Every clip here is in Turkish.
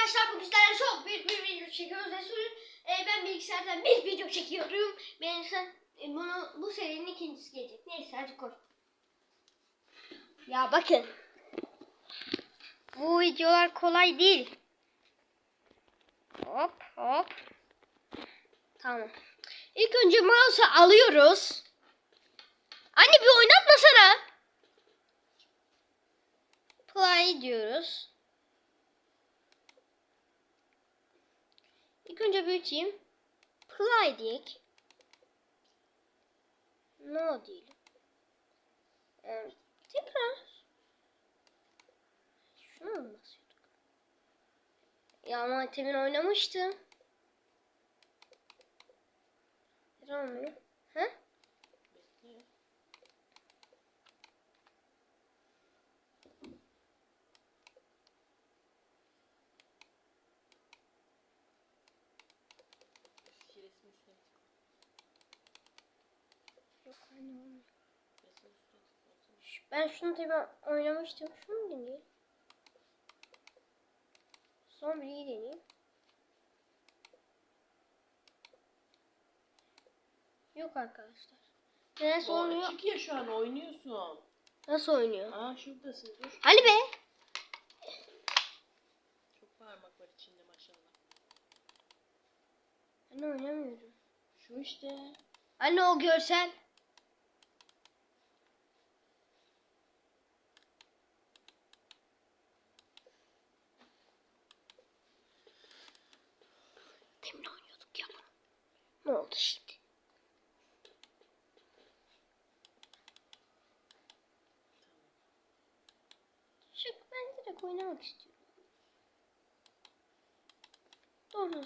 arkadaşlar bugün sizlerle çok büyük bir video çekiyoruz. Resul'ün e, ben bilgisayardan bir video çekiyorum. Ben sen e, bunu bu serinin ikincisi gelecek. Neyse hadi koy. Ya bakın. Bu videolar kolay değil. Hop hop. Tamam. İlk önce mouse'u alıyoruz. Anne bir oynatmasana. Play diyoruz. İlk önce büyüteyim. Play diyek. No diyelim. Evet. Tekrar. Şunu mu basıyorduk? Ya ama temin oynamıştım. Ne olmuyor? He? Ben şunu tabi oynamıştım. Şunu deneyeyim. Son biriyi deneyeyim. Yok arkadaşlar. Nasıl oynuyor? Çık ya şu an oynuyorsun. Nasıl oynuyor? Aa şuradasın dur. Hani be? Çok parmak var içinde maşallah. Anne oynamıyorum. Şu işte. Anne o görsel. Demin oynuyorduk ya bunu. Ne oldu şimdi? Çık direkt oynamak istiyorum. Doğru.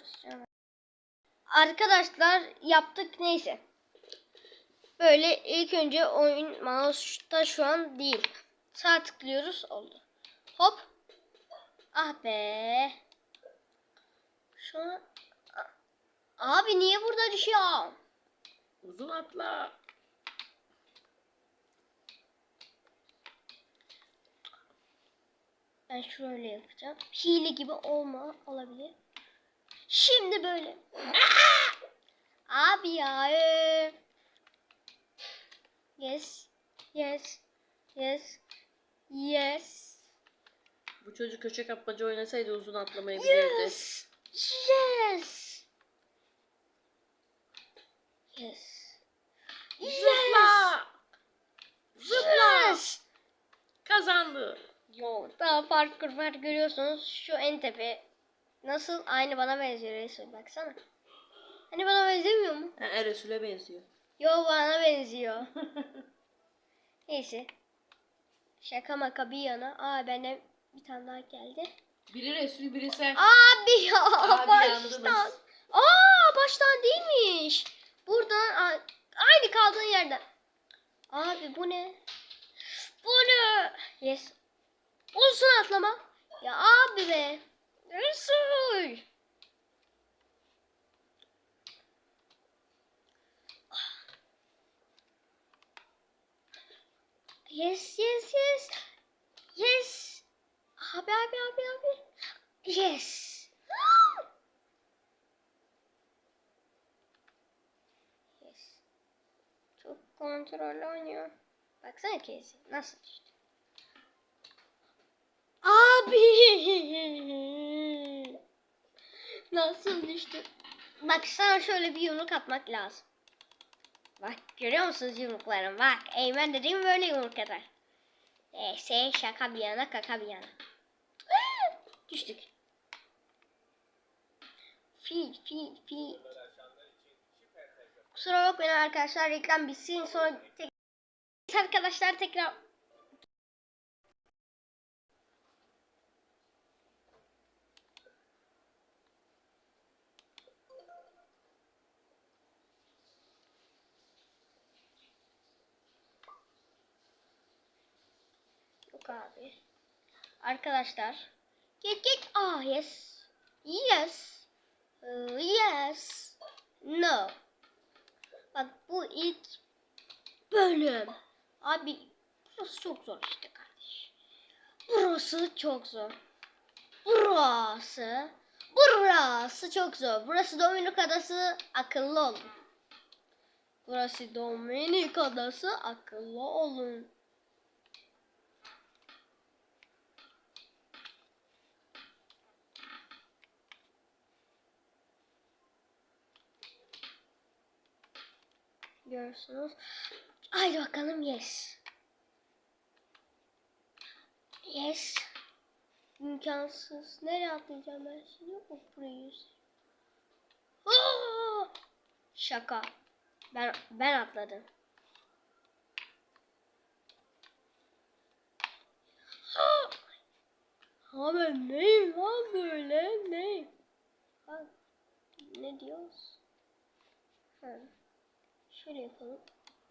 Arkadaşlar yaptık neyse. Böyle ilk önce oyun mouse'da şu an değil. Sağ tıklıyoruz oldu. Hop. Ah be. Şu an... Abi niye burada düşüyor? Uzun atla. Ben şöyle yapacağım. Hile gibi olma olabilir. Şimdi böyle. Abi ya. ee. Yes. Yes. Yes. Yes. Bu çocuk köşe kapmaca oynasaydı uzun atlamayı bilirdi. Yes. Yes. Yes. Zıpla. Zıpla. Yes. Kazandı. Yo, daha parkur var görüyorsunuz. Şu en tepe. Nasıl? Aynı bana benziyor Resul. Baksana. Hani bana benzemiyor mu? Ha, Eresul'e benziyor. Yo bana benziyor. Neyse. Şaka maka bir yana. Aa benden bir tane daha geldi. biri Resul biri sen. Abi ya Abi baştan. yandınız. Aa baştan değilmiş. Buradan aynı kaldığın yerden. Abi bu ne? Bu ne? Yes. Olsun atlama. Ya abi be. Resul. Yes yes yes. Yes. Abi abi abi abi. Yes. yes. Çok kontrollü oynuyor. Baksana Casey nasıl düştü. Abi. Nasıl düştü? Bak sana şöyle bir yumruk atmak lazım. Bak görüyor musunuz yumruklarım? Bak Eymen dediğim böyle yumruk atar. Neyse şaka bir yana kaka bir yana. Düştük. Fil fil fil. Kusura bakmayın arkadaşlar reklam bitsin sonra tek... arkadaşlar tekrar Yok abi. Arkadaşlar. Git git. Ah yes. Yes. Uh, yes. No. Bak bu ilk bölüm. Abi burası çok zor işte kardeş. Burası çok zor. Burası. Burası çok zor. Burası Dominik Adası. Akıllı olun. Burası Dominik Adası. Akıllı olun. Görüyorsunuz. Haydi bakalım yes. Yes. İmkansız. Nereye atlayacağım ben şimdi? Of burayı. Aa! Şaka. Ben ben atladım. Ha ben neyim lan böyle neyim? Ha, ne diyoruz? Ha. Şöyle yapalım.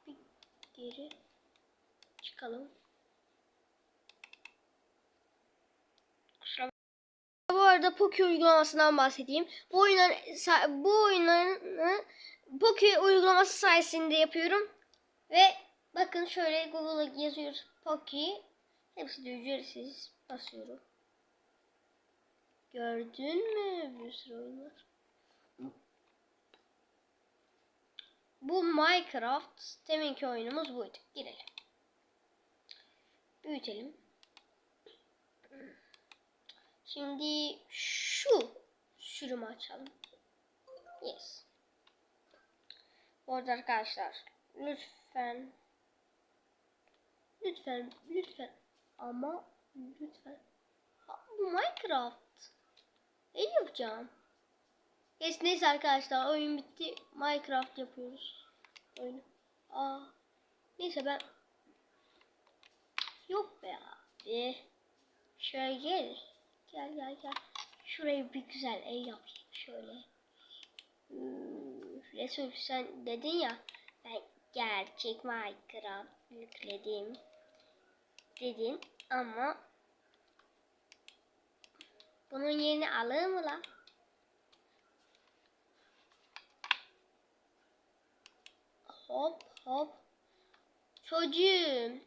Bir geri çıkalım. Bu arada Poki uygulamasından bahsedeyim. Bu oyunların sa- bu oyunlarını Poki uygulaması sayesinde yapıyorum. Ve bakın şöyle Google'a yazıyoruz Poki. Hepsi de ücretsiz. Basıyorum. Gördün mü? Bir sürü oyun. Bu Minecraft. Deminki oyunumuz buydu. Girelim. Büyütelim. Şimdi şu sürümü açalım. Yes. Bu arada arkadaşlar lütfen lütfen lütfen ama lütfen bu Minecraft ne yapacağım? Yes, neyse arkadaşlar oyun bitti. Minecraft yapıyoruz. Oyunu. Aa. Neyse ben Yok be abi. Şöyle gel. Gel gel gel. Şurayı bir güzel ev yapayım şöyle. Hmm, Resul sen dedin ya ben gerçek Minecraft yükledim dedin ama bunun yerini alır mı lan? Hop hop. Çocuğum.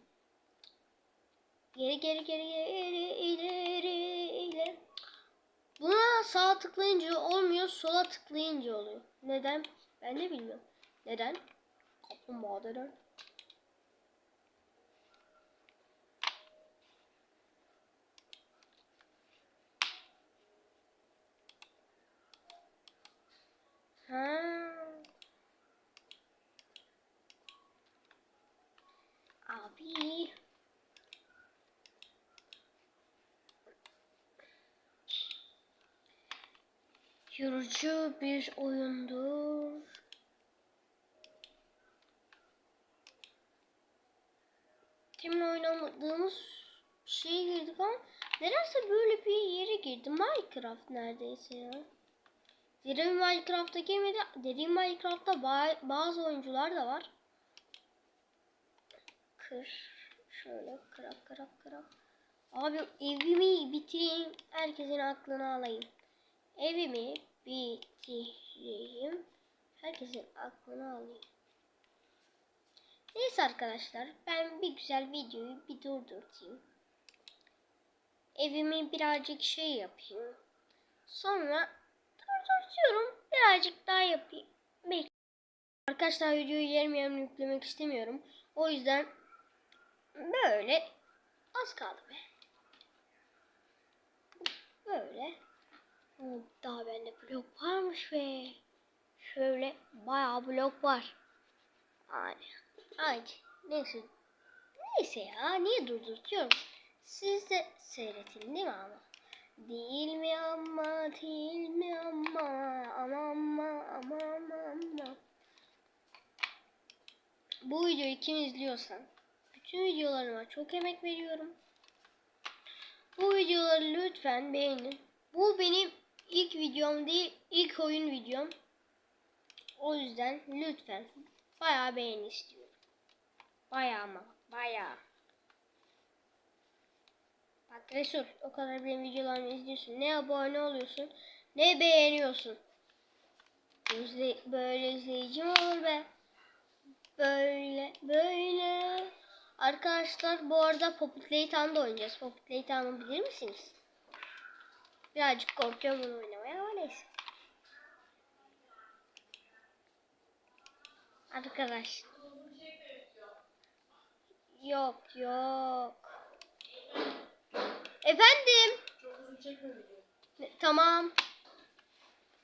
Geri geri geri geri ileri ileri. Buna sağ tıklayınca olmuyor, sola tıklayınca oluyor. Neden? Ben de bilmiyorum. Neden? Kaplumbağa neden? Ha. Abi. Yorucu bir oyundur. Temin oynamadığımız şeye girdik ama nedense böyle bir yere girdi. Minecraft neredeyse ya. Derin Minecraft'a girmedi. Derin Minecraft'ta ba- bazı oyuncular da var. Kır. Şöyle kırak kırak kırak. Abi evimi bitireyim. Herkesin aklını alayım. Evimi bitireyim. Herkesin aklını alayım. Neyse arkadaşlar ben bir güzel videoyu bir durdurtayım. Evimi birazcık şey yapayım. Sonra durdurtuyorum. Birazcık daha yapayım. Bekle. Arkadaşlar videoyu yarım yarım yüklemek istemiyorum. O yüzden böyle az kaldı be. Böyle. Oo, Daha bende blok varmış be. Şöyle bayağı blok var. Hadi. Hadi. Neyse. Neyse ya. Niye durdurtuyorum? Siz de seyretin değil mi ama? Değil mi ama değil mi ama ama ama ama ama ama. Bu videoyu kim izliyorsa bütün videolarıma çok emek veriyorum. Bu videoları lütfen beğenin. Bu benim ilk videom değil, ilk oyun videom. O yüzden lütfen bayağı beğeni istiyorum. Bayağı ama bayağı. Bak Resul o kadar benim videolarımı izliyorsun. Ne abone oluyorsun ne beğeniyorsun. İzle, böyle izleyici mi olur be? Böyle böyle. Arkadaşlar bu arada Poppy Playtime'da oynayacağız. Poppy Playtime'ı bilir misiniz? Birazcık korkuyorum bunu oynamaya ama neyse. Arkadaş. Yok yok. Efendim. Tamam.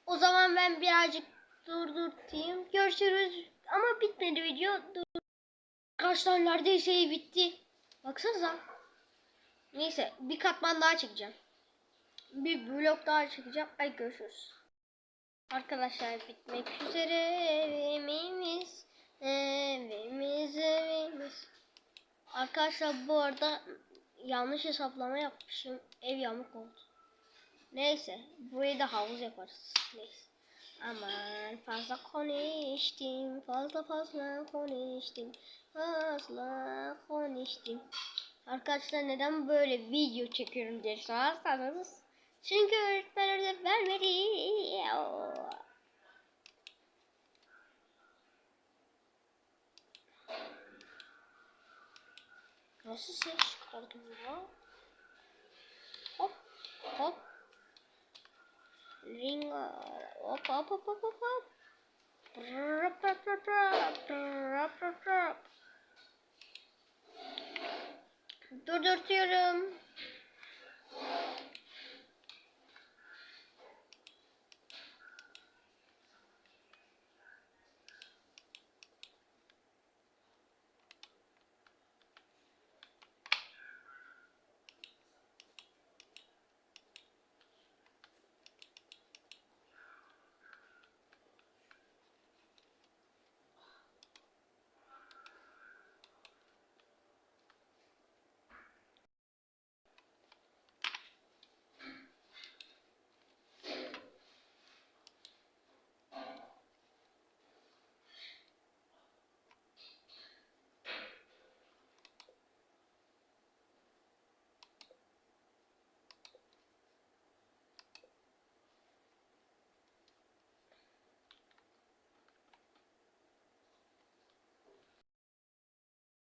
O zaman ben birazcık durdurtayım. Görüşürüz. Ama bitmedi video. Dur. Arkadaşlar neredeyse bitti. Baksanıza. Neyse bir katman daha çekeceğim. Bir blok daha çekeceğim. Ay görüşürüz. Arkadaşlar bitmek üzere evimiz. Evimiz evimiz. Arkadaşlar bu arada yanlış hesaplama yapmışım. Ev yamuk oldu. Neyse. Burayı da havuz yaparız. Neyse. Aman fazla konuştum. Fazla fazla konuştum. Fazla konuştum. Arkadaşlar neden böyle video çekiyorum diye sorarsanız. Çünkü öğretmen ödev vermedi. Nasıl ses çıkardım ya? Hop hop. Ring hop hop hop hop hop rap, rap, rap, rap, rap. Durdurtuyorum.